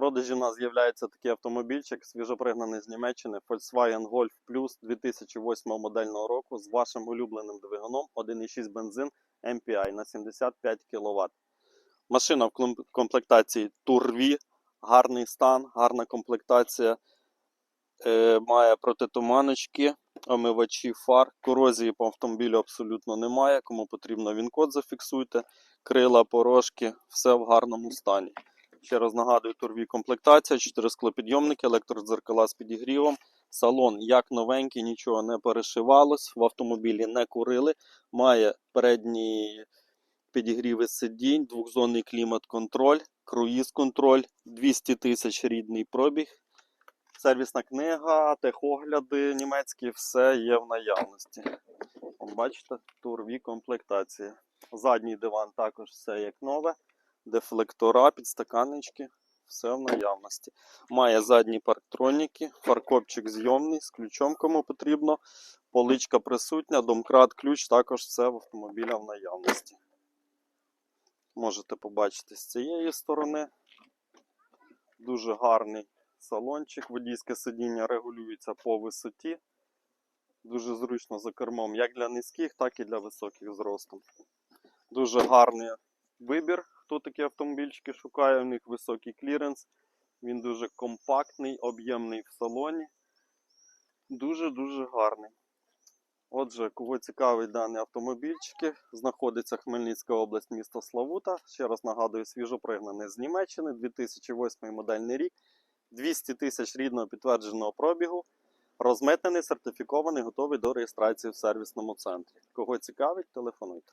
продажі у нас з'являється такий автомобільчик, свіжопригнаний з Німеччини Volkswagen Golf Plus 2008 модельного року з вашим улюбленим двигуном 1,6 бензин MPI на 75 кВт. Машина в комплектації Turvі, гарний стан, гарна комплектація. Е, має протитуманочки, омивачі фар. Корозії по автомобілю абсолютно немає. Кому потрібно він код зафіксуйте. Крила, порожки, все в гарному стані. Ще раз нагадую, турві комплектація, 4 склопідйомники, електродзеркала з підігрівом. Салон як новенький, нічого не перешивалось, в автомобілі не курили. Має передні підігріви сидінь, двохзонний клімат-контроль, круїз-контроль, 200 тисяч рідний пробіг. Сервісна книга, техогляди німецькі, все є в наявності. Бачите, турві комплектація. Задній диван також все як нове. Дефлектора, підстаканнички, все в наявності. Має задні парктроніки, фаркопчик зйомний з ключом, кому потрібно. Поличка присутня, домкрат, ключ, також все в автомобіля в наявності. Можете побачити з цієї сторони. Дуже гарний салончик. Водійське сидіння регулюється по висоті. Дуже зручно за кермом як для низьких, так і для високих зростом. Дуже гарний вибір. Хто такі автомобільчики шукає, у них високий кліренс. Він дуже компактний, об'ємний в салоні. Дуже-дуже гарний. Отже, кого цікавить дані автомобільчики, знаходиться Хмельницька область, місто Славута. Ще раз нагадую, свіжопригнаний з Німеччини, 2008 модельний рік, 200 тисяч рідного підтвердженого пробігу, розмитнений, сертифікований, готовий до реєстрації в сервісному центрі. Кого цікавить, телефонуйте.